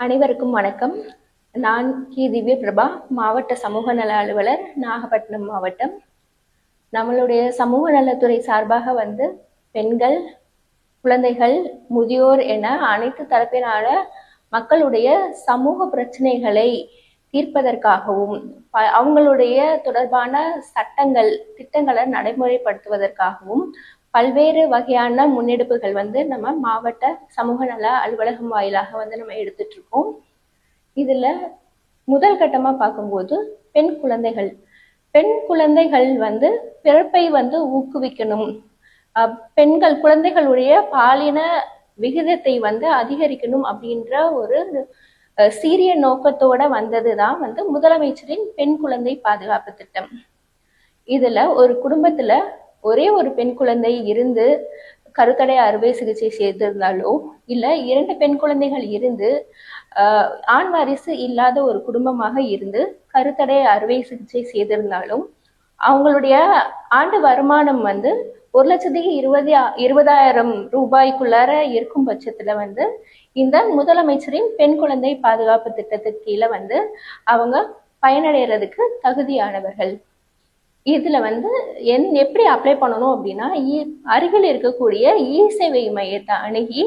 அனைவருக்கும் வணக்கம். நான் கி. திவ்ய பிரபா மாவட்ட சமூக நல அலுவலர் நாகப்பட்டினம் மாவட்டம். நம்மளுடைய சமூக நலத்துறை சார்பாக வந்து பெண்கள் குழந்தைகள் முதியோர் என அனைத்து தரப்பிலான மக்களுடைய சமூக பிரச்சனைகளை தீர்ப்பதற்காகவும் ப- அவங்களுடைய தொடர்பான சட்டங்கள் திட்டங்களை நடைமுறைப்படுத்துவதற்காகவும் பல்வேறு வகையான முன்னெடுப்புகள் வந்து நம்ம மாவட்ட சமூக நல அலுவலகம் வாயிலாக வந்து நம்ம எடுத்துட்டு இருக்கோம் இதுல முதல் கட்டமா பார்க்கும்போது பெண் குழந்தைகள். பெண் குழந்தைகள் வந்து பிறப்பை வந்து ஊக்குவிக்கணும். பெண்கள் குழந்தைகளுடைய பாலின விகிதத்தை வந்து அதிகரிக்கணும் அப்படின்ற ஒரு அஹ், சீரிய நோக்கத்தோட வந்ததுதான் வந்து முதலமைச்சரின் பெண் குழந்தை பாதுகாப்பு திட்டம். இதுல ஒரு குடும்பத்துல ஒரே ஒரு பெண் குழந்தை இருந்து கருத்தடை அறுவை சிகிச்சை செய்திருந்தாலோ இல்ல இரண்டு பெண் குழந்தைகள் இருந்து ஆஹ், ஆண் வாரிசு இல்லாத ஒரு குடும்பமாக இருந்து கருத்தடை அறுவை சிகிச்சை செய்திருந்தாலும் அவங்களுடைய ஆண்டு வருமானம் வந்து ஒரு லட்சத்தி இருபது இருபதாயிரம் ரூபாய்க்குள்ளார இருக்கும் பட்சத்துல வந்து இந்த முதலமைச்சரின் பெண் குழந்தை பாதுகாப்பு திட்டத்திற்கு கீழே வந்து அவங்க பயனடைறதுக்கு தகுதியானவர்கள். இதுல வந்து என் எப்படி அப்ளை பண்ணணும் அப்படின்னா இ- அருகில் இருக்கக்கூடிய இ சேவை மையத்தை அணுகி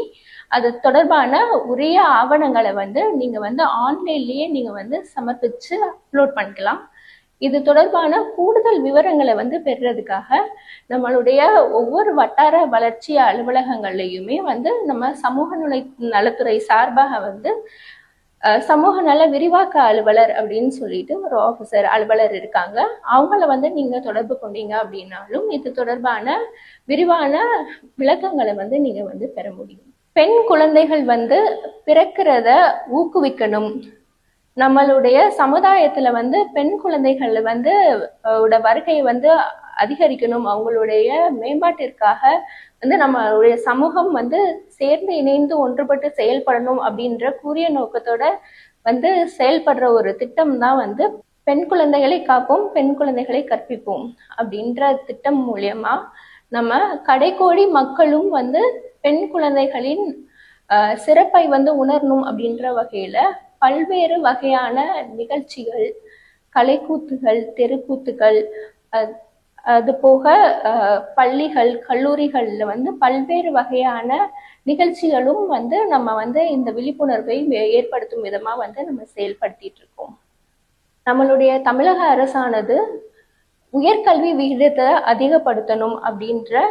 அது தொடர்பான உரிய ஆவணங்களை வந்து நீங்க வந்து ஆன்லைன்லயே நீங்க வந்து சமர்ப்பிச்சு அப்லோட் பண்ணிக்கலாம். இது தொடர்பான கூடுதல் விவரங்களை வந்து பெறுறதுக்காக நம்மளுடைய ஒவ்வொரு வட்டார வளர்ச்சி அலுவலகங்கள்லையுமே வந்து நம்ம சமூக நல நலத்துறை சார்பாக வந்து சமூக நல விரிவாக்க அலுவலர் அப்படின்னு சொல்லிட்டு ஒரு ஆஃபீஸர் அலுவலர் இருக்காங்க. அவங்கள வந்து நீங்க தொடர்பு கொண்டீங்க அப்படின்னாலும் இது தொடர்பான விரிவான விளக்கங்களை வந்து நீங்க வந்து பெற முடியும். பெண் குழந்தைகள் வந்து பிறக்கிறத ஊக்குவிக்கணும். நம்மளுடைய சமுதாயத்துல வந்து பெண் குழந்தைகள் வந்து அஹ், வருகையை வந்து அதிகரிக்கணும். அவங்களுடைய மேம்பாட்டிற்காக வந்து நம்மளுடைய சமூகம் வந்து சேர்ந்து இணைந்து ஒன்றுபட்டு செயல்படணும் அப்படின்ற கூறிய நோக்கத்தோட வந்து செயல்படுற ஒரு திட்டம் தான் வந்து பெண் குழந்தைகளை காப்போம் பெண் குழந்தைகளை கற்பிப்போம் அப்படின்ற திட்டம் மூலியமா நம்ம கடைக்கோடி மக்களும் வந்து பெண் குழந்தைகளின் சிறப்பை வந்து உணரணும் அப்படின்ற வகையில பல்வேறு வகையான நிகழ்ச்சிகள் கலைக்கூத்துகள் தெருக்கூத்துகள் அஹ், அது போக பள்ளிகள் கல்லூரிகள்ல வந்து பல்வேறு வகையான நிகழ்ச்சிகளும் வந்து நம்ம வந்து இந்த விழிப்புணர்வை ஏற்படுத்தும் விதமா வந்து நம்ம செயல்படுத்திட்டு இருக்கோம். நம்மளுடைய தமிழக அரசானது உயர்கல்வி விகிதத்தை அதிகப்படுத்தணும் அப்படின்ற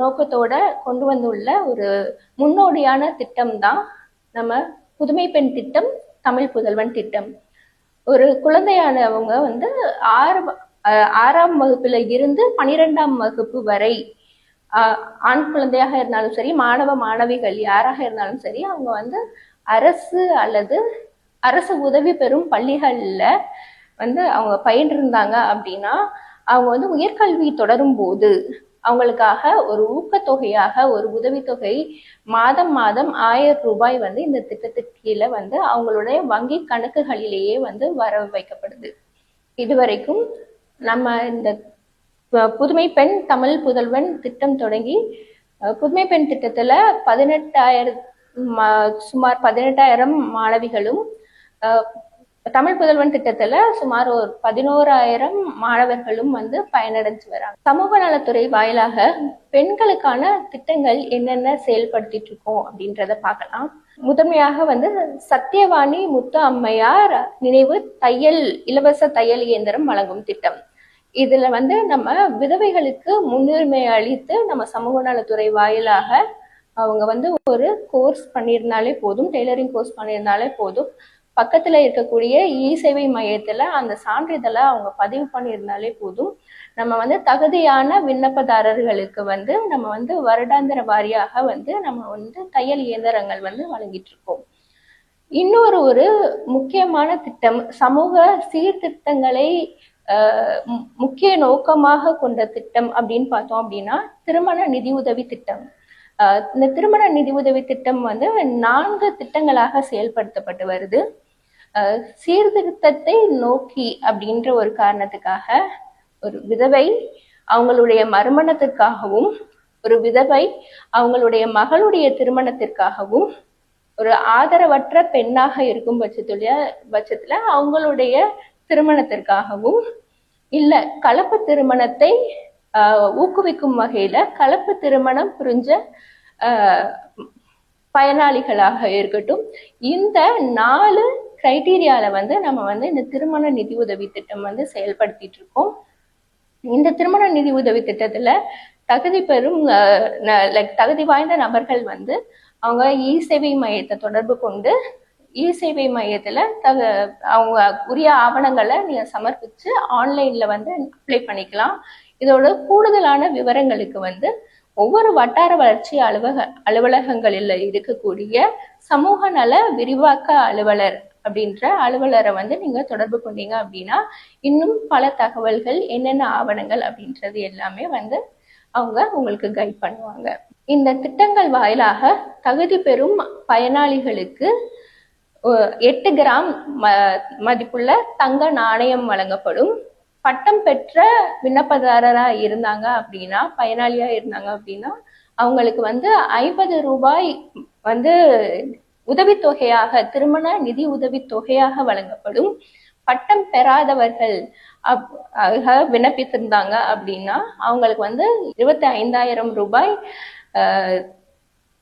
நோக்கத்தோட கொண்டு வந்துள்ள ஒரு முன்னோடியான திட்டம் தான் நம்ம புதுமை பெண் திட்டம் தமிழ் புதல்வன் திட்டம். ஒரு குழந்தையானவங்க வந்து ஆறு ஆறாம் வகுப்புல இருந்து பனிரெண்டாம் வகுப்பு வரை ஆஹ் ஆண் குழந்தையாக இருந்தாலும் சரி மாணவ மாணவிகள் யாராக இருந்தாலும் சரி அவங்க வந்து அரசு அல்லது அரசு உதவி பெறும் பள்ளிகள்ல வந்து அவங்க பயின்றிருந்தாங்க அப்படின்னா அவங்க வந்து உயர்கல்வி தொடரும் போது அவங்களுக்காக ஒரு ஊக்கத்தொகையாக ஒரு உதவித்தொகை மாதம் மாதம் ஆயிரம் ரூபாய் வந்து இந்த திட்டத்துக்கு கீழே வந்து அவங்களுடைய வங்கி கணக்குகளிலேயே வந்து வர வைக்கப்படுது இதுவரைக்கும் நம்ம இந்த புதுமை பெண் தமிழ் புதல்வன் திட்டம் தொடங்கி அஹ், புதுமை பெண் திட்டத்துல பதினெட்டாயிரம் சுமார் பதினெட்டாயிரம் மாணவிகளும் அஹ், தமிழ் புதல்வன் திட்டத்துல சுமார் ஒரு பதினோராயிரம் மாணவர்களும் வந்து பயனடைஞ்சு வராங்க. சமூக நலத்துறை வாயிலாக பெண்களுக்கான திட்டங்கள் என்னென்ன செயல்படுத்திட்டு இருக்கோம் அப்படின்றத பார்க்கலாம். முதன்மையாக வந்து சத்தியவாணி முத்து அம்மையார் நினைவு தையல் இலவச தையல் இயந்திரம் வழங்கும் திட்டம். இதுல வந்து நம்ம விதவைகளுக்கு முன்னுரிமை அளித்து நம்ம சமூக நலத்துறை வாயிலாக அவங்க வந்து ஒரு கோர்ஸ் பண்ணியிருந்தாலே போதும் டெய்லரிங் கோர்ஸ் பண்ணியிருந்தாலே போதும். பக்கத்துல இருக்கக்கூடிய இ சேவை மையத்துல அந்த சான்றிதழை அவங்க பதிவு பண்ணியிருந்தாலே போதும். நம்ம வந்து தகுதியான விண்ணப்பதாரர்களுக்கு வந்து நம்ம வந்து வருடாந்திர வாரியாக வந்து நம்ம வந்து தையல் இயந்திரங்கள் வந்து வழங்கிட்டு இருக்கோம் இன்னொரு ஒரு முக்கியமான திட்டம் சமூக சீர்திருத்தங்களை முக்கிய நோக்கமாக கொண்ட திட்டம் அப்படின்னு பார்த்தோம் அப்படின்னா திருமண நிதியுதவி திட்டம். ஆஹ், இந்த திருமண நிதியுதவி திட்டம் வந்து நான்கு திட்டங்களாக செயல்படுத்தப்பட்டு வருது. ஆஹ், சீர்திருத்தத்தை நோக்கி அப்படின்ற ஒரு காரணத்துக்காக ஒரு விதவை அவங்களுடைய மறுமணத்திற்காகவும் ஒரு விதவை அவங்களுடைய மகளுடைய திருமணத்திற்காகவும் ஒரு ஆதரவற்ற பெண்ணாக இருக்கும் பட்சத்துல பட்சத்துல அவங்களுடைய திருமணத்திற்காகவும் இல்ல கலப்பு திருமணத்தை ஆஹ், ஊக்குவிக்கும் வகையில கலப்பு திருமணம் புரிஞ்ச பயனாளிகளாக இருக்கட்டும் இந்த நாலு கிரைட்டீரியால வந்து நம்ம வந்து இந்த திருமண நிதி உதவி திட்டம் வந்து செயல்படுத்திட்டு இருக்கோம். இந்த திருமண நிதி உதவி திட்டத்துல தகுதி பெறும் லைக் தகுதி வாய்ந்த நபர்கள் வந்து அவங்க இ சேவை மையத்தை தொடர்பு கொண்டு இ சேவை மையத்துல தக அவங்க உரிய ஆவணங்களை நீங்க சமர்ப்பிச்சு ஆன்லைன்ல வந்து அப்ளை பண்ணிக்கலாம். இதோட கூடுதலான விவரங்களுக்கு வந்து ஒவ்வொரு வட்டார வளர்ச்சி அலுவலக அலுவலகங்களில் இருக்கக்கூடிய சமூக நல விரிவாக்க அலுவலர் அப்படின்ற அலுவலரை வந்து நீங்க தொடர்பு கொண்டீங்க அப்படின்னா இன்னும் பல தகவல்கள் என்னென்ன ஆவணங்கள் அப்படின்றது எல்லாமே வந்து அவங்க உங்களுக்கு கைட் பண்ணுவாங்க. இந்த திட்டங்கள் வாயிலாக தகுதி பெறும் பயனாளிகளுக்கு எட்டு கிராம் ம- மதிப்புள்ள தங்க நாணயம் வழங்கப்படும். பட்டம் பெற்ற விண்ணப்பதாரரா இருந்தாங்க அப்படின்னா பயனாளியா இருந்தாங்க அப்படின்னா அவங்களுக்கு வந்து ஐம்பது ரூபாய் வந்து உதவித்தொகையாக திருமண நிதி உதவித்தொகையாக வழங்கப்படும். பட்டம் பெறாதவர்கள் அப்- விண்ணப்பித்திருந்தாங்க அப்படின்னா அவங்களுக்கு வந்து இருபத்தி ஐந்தாயிரம் ரூபாய் ஆஹ்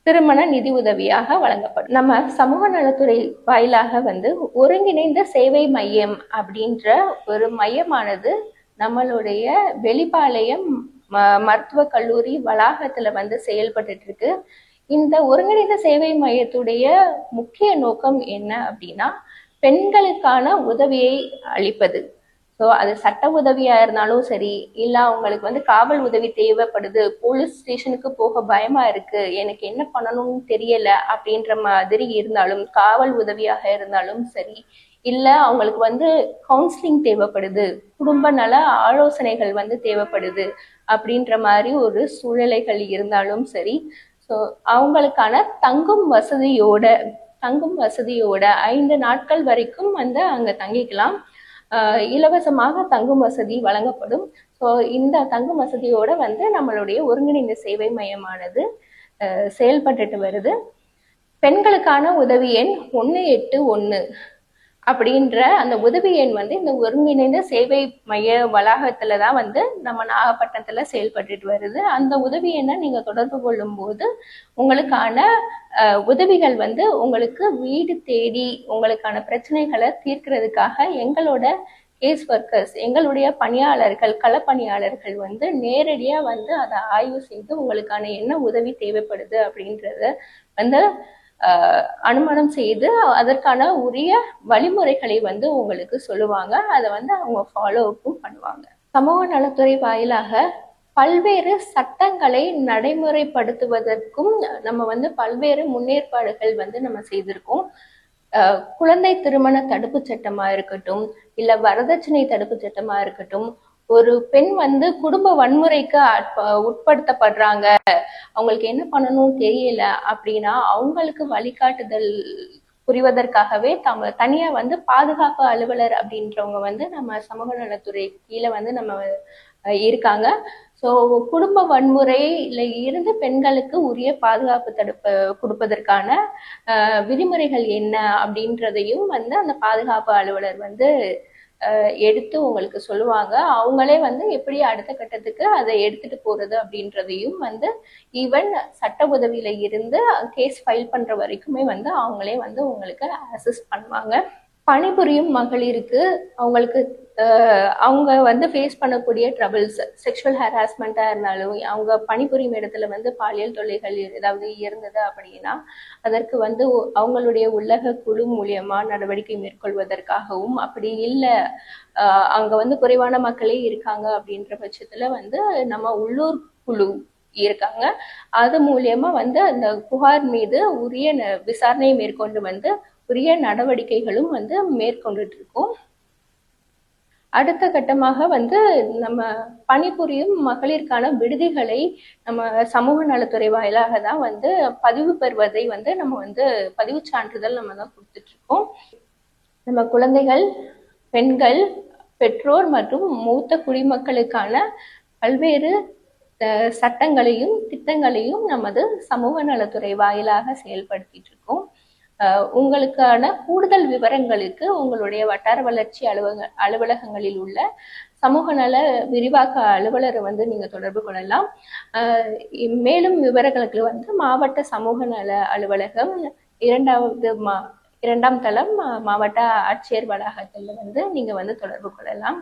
திருமண நிதி உதவியாக வழங்கப்படும். நம்ம சமூக நலத்துறை வாயிலாக வந்து ஒருங்கிணைந்த சேவை மையம் அப்படின்ற ஒரு மையமானது நம்மளுடைய வெளிப்பாளையம் ம- கல்லூரி வளாகத்துல வந்து செயல்பட்டு இருக்கு இந்த ஒருங்கிணைந்த சேவை மையத்துடைய முக்கிய நோக்கம் என்ன அப்படின்னா பெண்களுக்கான உதவியை அளிப்பது. ஸோ அது சட்ட உதவியா இருந்தாலும் சரி இல்ல அவங்களுக்கு வந்து காவல் உதவி தேவைப்படுது போலீஸ் ஸ்டேஷனுக்கு போக பயமா இருக்கு எனக்கு என்ன பண்ணணும்னு தெரியல அப்படின்ற மாதிரி இருந்தாலும் காவல் உதவியாக இருந்தாலும் சரி இல்ல அவங்களுக்கு வந்து கவுன்சிலிங் தேவைப்படுது குடும்ப நல ஆலோசனைகள் வந்து தேவைப்படுது அப்படின்ற மாதிரி ஒரு சூழ்நிலைகள் இருந்தாலும் சரி ஸோ அவங்களுக்கான தங்கும் வசதியோட தங்கும் வசதியோட ஐந்து நாட்கள் வரைக்கும் வந்து அங்க தங்கிக்கலாம். இலவசமாக தங்கும் வசதி வழங்கப்படும். ஸோ இந்த தங்கும் வசதியோட வந்து நம்மளுடைய ஒருங்கிணைந்த சேவை மையமானது ஆஹ் செயல்பட்டுட்டு வருது. பெண்களுக்கான உதவி எண் ஒன்று எட்டு ஒன்று அப்படின்ற அந்த உதவி எண் வந்து இந்த ஒருங்கிணைந்த சேவை மைய வளாகத்துல தான் வந்து நம்ம நாகப்பட்டினத்துல செயல்பட்டுட்டு வருது. அந்த உதவி எண்ணை நீங்க தொடர்பு கொள்ளும் போது உங்களுக்கான உதவிகள் வந்து உங்களுக்கு வீடு தேடி உங்களுக்கான பிரச்சனைகளை தீர்க்கிறதுக்காக எங்களோட கேஸ் ஒர்க்கர்ஸ் எங்களுடைய பணியாளர்கள் களப்பணியாளர்கள் வந்து நேரடியா வந்து அதை ஆய்வு செய்து உங்களுக்கான என்ன உதவி தேவைப்படுது அப்படின்றத வந்து அனுமானம் செய்து அதற்கான உரிய வழிமுறைகளை வந்து உங்களுக்கு சொல்லுவாங்க. அதை வந்து அவங்க ஃபாலோ அப்பும் பண்ணுவாங்க. சமூக நலத்துறை வாயிலாக பல்வேறு சட்டங்களை நடைமுறைப்படுத்துவதற்கும் நம்ம வந்து பல்வேறு முன்னேற்பாடுகள் வந்து நம்ம செய்திருக்கோம். ஆஹ் குழந்தை திருமண தடுப்பு சட்டமா இருக்கட்டும் இல்ல வரதட்சணை தடுப்பு சட்டமா இருக்கட்டும் ஒரு பெண் வந்து குடும்ப வன்முறைக்கு உட்படுத்தப்படுறாங்க. அவங்களுக்கு என்ன பண்ணணும் தெரியல அப்படின்னா அவங்களுக்கு வழிகாட்டுதல் புரிவதற்காகவே தம தனியா வந்து பாதுகாப்பு அலுவலர் அப்படின்றவங்க வந்து நம்ம சமூக நலத்துறை கீழே வந்து நம்ம அஹ், இருக்காங்க. ஸோ குடும்ப வன்முறையில இருந்து பெண்களுக்கு உரிய பாதுகாப்பு தடுப்பு கொடுப்பதற்கான அஹ், விதிமுறைகள் என்ன அப்படின்றதையும் வந்து அந்த பாதுகாப்பு அலுவலர் வந்து எடுத்து உங்களுக்கு சொல்லுவாங்க. அவங்களே வந்து எப்படி அடுத்த கட்டத்துக்கு அதை எடுத்துட்டு போறது அப்படின்றதையும் வந்து ஈவன் சட்ட உதவியில இருந்து கேஸ் ஃபைல் பண்ற வரைக்குமே வந்து அவங்களே வந்து உங்களுக்கு அசிஸ்ட் பண்ணுவாங்க. பணிபுரியும் மகளிருக்கு அவங்களுக்கு அவங்க வந்து ஃபேஸ் பண்ணக்கூடிய ட்ரபிள்ஸ் செக்ஷுவல் ஹராஸ்மெண்ட்டாக இருந்தாலும் அவங்க பணிபுரியும் இடத்துல வந்து பாலியல் தொல்லைகள் ஏதாவது இருந்தது அப்படின்னா அதற்கு வந்து அவங்களுடைய உள்ளக குழு மூலியமா நடவடிக்கை மேற்கொள்வதற்காகவும் அப்படி இல்லை அங்க வந்து குறைவான மக்களே இருக்காங்க அப்படின்ற பட்சத்துல வந்து நம்ம உள்ளூர் குழு இருக்காங்க. அது மூலியமா வந்து அந்த புகார் மீது உரிய ந- விசாரணை மேற்கொண்டு வந்து உரிய நடவடிக்கைகளும் வந்து மேற்கொண்டுட்டு இருக்கோம் அடுத்த கட்டமாக வந்து நம்ம பணிபுரியும் மகளிருக்கான விடுதிகளை நம்ம சமூக நலத்துறை வாயிலாக தான் வந்து பதிவு பெறுவதை வந்து நம்ம வந்து பதிவு சான்றிதழ் நம்ம தான் கொடுத்துட்டு இருக்கோம் நம்ம குழந்தைகள் பெண்கள் பெற்றோர் மற்றும் மூத்த குடிமக்களுக்கான பல்வேறு அஹ், சட்டங்களையும் திட்டங்களையும் நமது சமூக நலத்துறை வாயிலாக செயல்படுத்திட்டு இருக்கோம் உங்களுக்கான கூடுதல் விவரங்களுக்கு உங்களுடைய வட்டார வளர்ச்சி அலுவலக அலுவலகங்களில் உள்ள சமூக நல விரிவாக்க அலுவலரை வந்து நீங்க தொடர்பு கொள்ளலாம். மேலும் விவரங்களுக்கு வந்து மாவட்ட சமூக நல அலுவலகம் இரண்டாவது மா இரண்டாம் தளம் மாவட்ட ஆட்சியர் வளாகத்தில் வந்து நீங்க வந்து தொடர்பு கொள்ளலாம்.